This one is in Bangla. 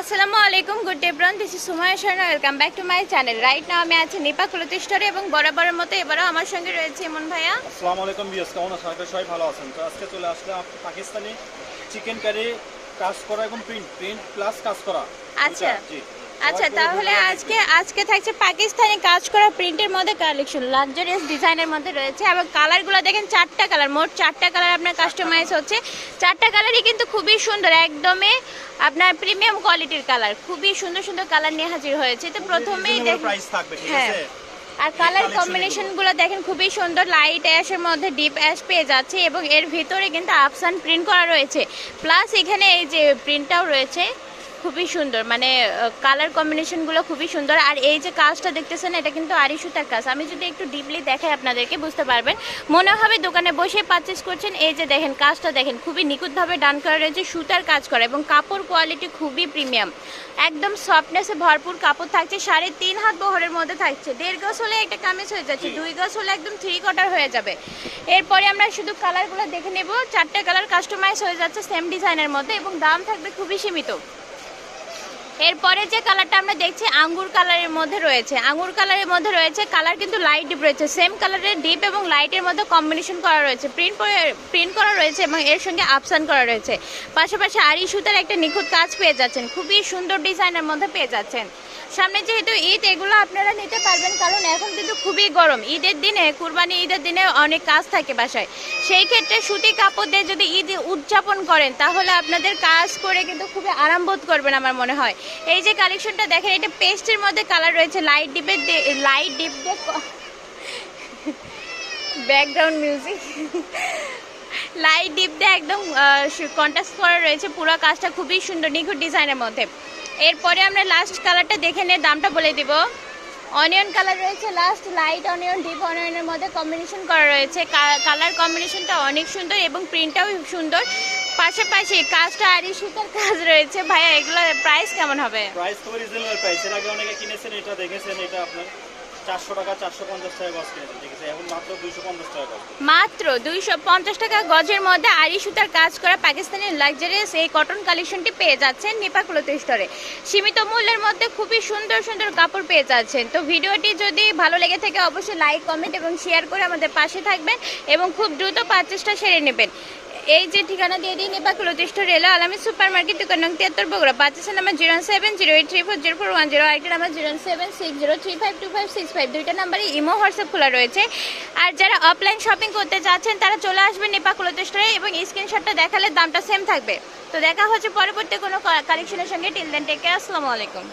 আসসালামু আলাইকুম good day ব্রন this is Sumaiya Sharma welcome back to my channel right now আমি আছি নিপা ক্লথ স্টোরে এবং বরাবরের মতো এবারও আমার সঙ্গে রয়েছে ইমন ভাইয়া। আসসালামু আলাইকুম বিয়াস কেমন আছেন? সবাই ভালো আছেন। তো আজকে চলে আসলাম আপনি পাকিস্তানি চিকেন কারি কাজ করা এবং প্রিন্ট প্রিন্ট প্লাস কাজ করা। আচ্ছা। জি। আচ্ছা তাহলে আজকে আজকে থাকছে পাকিস্তানি কাজ করা প্রিন্টের মধ্যে কালেকশন লাক্সারিয়াস ডিজাইনের মধ্যে রয়েছে এবং কালারগুলো দেখেন চারটা কালার মোট চারটা কালার আপনার কাস্টমাইজ হচ্ছে। চারটা কালারই কিন্তু খুবই সুন্দর একদমই আপনার প্রিমিয়াম কোয়ালিটির কালার খুবই সুন্দর সুন্দর কালার নিয়ে হাজির হয়েছে। তো প্রথমেই দেখেন থাকবে ঠিক হ্যাঁ। আছে? আর কালার কম্বিনেশনগুলো দেখেন খুবই সুন্দর লাইট অ্যাশের মধ্যে ডিপ অ্যাশ পেয়ে যাচ্ছে এবং এর ভিতরে কিন্তু আপসান প্রিন্ট করা রয়েছে। প্লাস এখানে এই যে প্রিন্টটাও রয়েছে। খুবই সুন্দর। মানে কালার কম্বিনেশনগুলো খুবই সুন্দর। আর এই যে কাজটা দেখতেছেন, এটা কিন্তু আরি সুতার কাজ। আমি যদি একটু ডিপলি দেখাই আপনাদেরকে, বুঝতে পারবেন। মনে হবে দোকানে বসে পারচেস করছেন। এই যে দেখেন, কাজটা দেখেন, খুবই নিখুঁতভাবে ডান করা রয়েছে সুতার কাজ করা এবং কাপড় কোয়ালিটি খুবই প্রিমিয়াম একদম সফটনেসে ভরপুর কাপড় থাকছে। সাড়ে তিন হাত বহরের মধ্যে থাকছে। দেড় গজ হলে একটা কামিজ হয়ে যাচ্ছে। দুই গজ হলে একদম থ্রি কোয়ার্টার হয়ে যাবে। এরপরে আমরা শুধু কালারগুলো দেখে নেব। চারটে কালার কাস্টমাইজ হয়ে যাচ্ছে সেম ডিজাইনের মধ্যে এবং দাম থাকবে খুবই সীমিত। এরপরে যে কালারটা আমরা দেখছি, আঙ্গুর কালারের মধ্যে রয়েছে। আঙ্গুর কালারের মধ্যে রয়েছে, কালার কিন্তু লাইট ডিপ রয়েছে। সেম কালারের ডিপ এবং লাইটের মধ্যে কম্বিনেশন করা রয়েছে। প্রিন্ট প্রিন্ট করা রয়েছে এবং এর সঙ্গে আপসান করা রয়েছে। পাশাপাশি আড়ি সুতার একটা নিখুঁত কাজ পেয়ে যাচ্ছেন। খুবই সুন্দর ডিজাইনের মধ্যে পেয়ে যাচ্ছেন। সামনে যেহেতু ঈদ, এগুলো আপনারা নিতে পারবেন, কারণ এখন কিন্তু খুবই গরম। ঈদের দিনে, কুরবানি ঈদের দিনে অনেক কাজ থাকে বাসায়। সেই ক্ষেত্রে সুতি কাপড় দিয়ে যদি ঈদ উদযাপন করেন, তাহলে আপনাদের কাজ করে কিন্তু খুবই আরাম বোধ করবেন, আমার মনে হয়। এই যে কালেকশনটা দেখেন, এটা পেস্টের মধ্যে কালার রয়েছে light ডিপের light deep background music light deep দিয়ে একদম কন্ট্রাস্ট করা রয়েছে, পুরো কাজটা খুবই সুন্দর, নিখুঁত ডিজাইনের মধ্যে। এরপরে আমরা লাস্ট কালারটা দেখে নিয়ে দামটা বলে দিব। অনিয়ন কালার রয়েছে লাস্ট লাইট অনিয়ন ডিপ অনিয়নের মধ্যে কম্বিনেশন করা রয়েছে। কালার কম্বিনেশনটা অনেক সুন্দর এবং প্রিন্টটাও সুন্দর। পাশাপাশি কাজটা আরি সুতার কাজ রয়েছে। ভাইয়া এগুলোর প্রাইস কেমন হবে? প্রাইস তো রিজনেবল প্রাইস এর আগে অনেকে কিনেছেন এটা দেখেছেন এটা আপনার চারশো টাকা চারশো পঞ্চাশ টাকা গজ কিনেছেন ঠিক আছে এখন মাত্র দুইশো পঞ্চাশ টাকা গজ। মাত্র দুইশো পঞ্চাশ টাকা গজের মধ্যে আড়ি সুতার কাজ করা পাকিস্তানি লাক্সারিয়াস এই কটন কালেকশনটি পেয়ে যাচ্ছেন নিপা ক্লথ স্টোরে সীমিত মূল্যের মধ্যে খুবই সুন্দর সুন্দর কাপড় পেয়ে যাচ্ছেন। তো ভিডিওটি যদি ভালো লেগে থাকে অবশ্যই লাইক কমেন্ট এবং শেয়ার করে আমাদের পাশে থাকবেন এবং খুব দ্রুত পারচেসটা সেরে নেবেন। এই যে ঠিকানা দিয়ে দিন নিপা ক্লথ রেল আলামী সুপার মার্কেট দোকান নং তিয়াত্তর, বগুড়া। পাচ্ছেন number zero seven, zero eight three four, zero four one zero. আরেকটা number zero seven, six zero three five, two five six five. দুইটা নাম্বারই ইমো হোয়াটসঅ্যাপ খোলা রয়েছে। আর যারা অফলাইন শপিং করতে চাচ্ছেন, তারা চলে আসবেন নিপা স্টোরে এবং স্ক্রিনশটটা দেখালে দামটা সেম থাকবে। তো দেখা হচ্ছে পরবর্তী কোনো কালেকশনের সঙ্গে। টিল দেন টেক আসসালামু আলাইকুম।